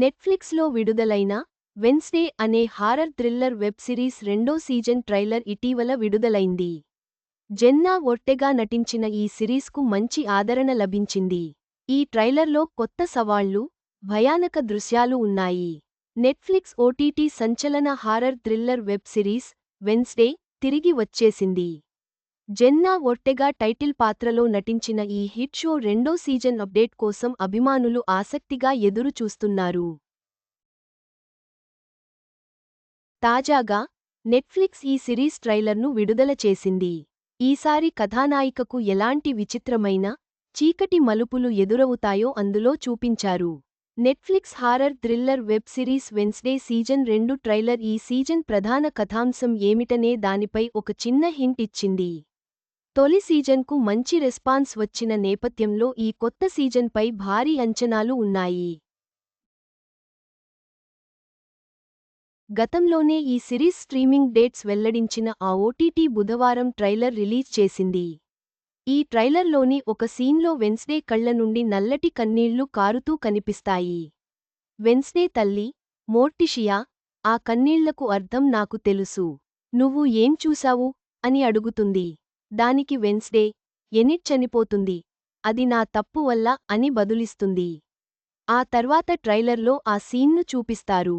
నెట్ఫ్లిక్స్లో విడుదలైన వెన్స్డే అనే హారర్ థ్రిల్లర్ వెబ్ సిరీస్ రెండో సీజన్ ట్రైలర్ ఇటీవల విడుదలైంది. జెన్నా ఒట్టెగా నటించిన ఈ సిరీస్కు మంచి ఆదరణ లభించింది. ఈ ట్రైలర్లో కొత్త సవాళ్ళు భయానక దృశ్యాలు ఉన్నాయి. నెట్ఫ్లిక్స్ ఓటీటీ సంచలన horror thriller web series Wednesday తిరిగి వచ్చేసింది. జెన్నా ఒట్టెగా టైటిల్ పాత్రలో నటించిన ఈ హిట్ షో రెండో సీజన్ అప్డేట్ కోసం అభిమానులు ఆసక్తిగా ఎదురు చూస్తున్నారు. తాజాగా నెట్ఫ్లిక్స్ ఈ సిరీస్ ట్రైలర్ను విడుదల చేసింది. ఈసారి కథానాయికకు ఎలాంటి విచిత్రమైన చీకటి మలుపులు ఎదురవుతాయో అందులో చూపించారు. Netflix horror thriller web series Wednesday season రెండు ట్రైలర్ ఈ సీజన్ ప్రధాన కథాంశం ఏమిటనే దానిపై ఒక చిన్న హింట్ ఇచ్చింది. తొలి సీజన్కు మంచి రెస్పాన్స్ వచ్చిన నేపథ్యంలో ఈ కొత్త సీజన్పై భారీ అంచనాలు ఉన్నాయి. గతంలోనే ఈ సిరీస్ స్ట్రీమింగ్ డేట్స్ వెల్లడించిన ఆ ఓటీటీ బుధవారం ట్రైలర్ రిలీజ్ చేసింది. ఈ ట్రైలర్లోని ఒక సీన్లో వెన్స్డే కళ్ళ నుండి నల్లటి కన్నీళ్ళు కారుతూ కనిపిస్తాయి. వెన్స్డే తల్లి మోర్టిషియా ఆ కన్నీళ్ళకు అర్థం నాకు తెలుసు. నువ్వు ఏం చూశావు? అని అడుగుతుంది. దానికి వెన్స్డే ఎనిట్ చనిపోతుంది. అది నా తప్పు వల్ల అని బదులిస్తుంది. ఆ తర్వాత ట్రైలర్లో ఆ సీన్ను చూపిస్తారు.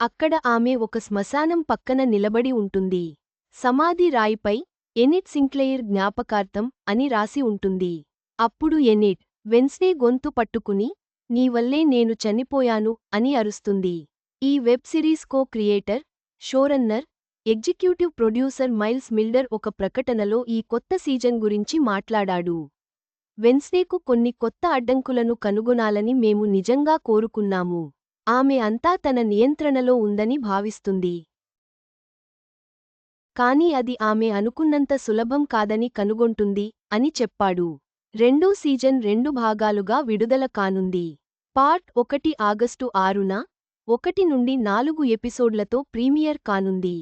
అక్కడ ఆమె ఒక శ్మశానం పక్కన నిలబడి ఉంటుంది. సమాధి రాయిపై ఎనిట్ సింక్లెయిర్ జ్ఞాపకార్థం అని రాసి ఉంటుంది. అప్పుడు ఎనిట్ వెన్స్డే గొంతు పట్టుకుని నీవల్లే నేను చనిపోయాను అని అరుస్తుంది. ఈ web series co creator showrunner executive producer Miles Millar ఒక ప్రకటనలో ఈ కొత్త సీజన్ గురించి మాట్లాడాడు. వెన్స్డేకు కొన్ని కొత్త అడ్డంకులను కనుగొనాలని మేము నిజంగా కోరుకున్నాము. ఆమె అంతా తన నియంత్రణలో ఉందని భావిస్తుంది. కాని అది ఆమె అనుకున్నంత సులభం కాదని కనుగొంటుంది అని చెప్పాడు. రెండో సీజన్ రెండు భాగాలుగా విడుదల కానుంది. పార్ట్ ఒకటి ఆగస్టు ఆరున ఒకటి నుండి నాలుగు ఎపిసోడ్లతో ప్రీమియర్ కానుంది.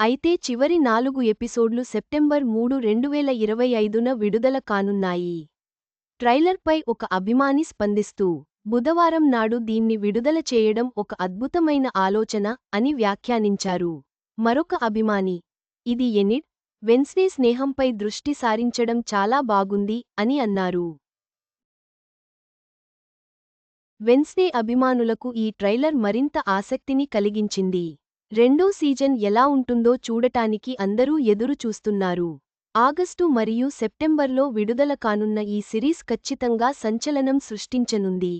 అయితే చివరి నాలుగు ఎపిసోడ్లు సెప్టెంబర్ మూడు రెండువేల ఇరవై ఐదున విడుదల కానున్నాయి. ట్రైలర్పై ఒక అభిమాని స్పందిస్తూ బుధవారం నాడు దీన్ని విడుదల చేయడం ఒక అద్భుతమైన ఆలోచన అని వ్యాఖ్యానించారు. మరొక అభిమాని ఇది ఎనిడ్ వెన్స్డే స్నేహంపై దృష్టి సారించడం చాలా బాగుంది అని అన్నారు. వెన్స్డే అభిమానులకు ఈ ట్రైలర్ మరింత ఆసక్తిని కలిగించింది. రెండో సీజన్ ఎలా ఉంటుందో చూడటానికి అందరూ ఎదురు చూస్తున్నారు. ఆగస్టు మరియు సెప్టెంబర్లో విడుదల కానున్న ఈ సిరీస్ ఖచ్చితంగా సంచలనం సృష్టించనుంది.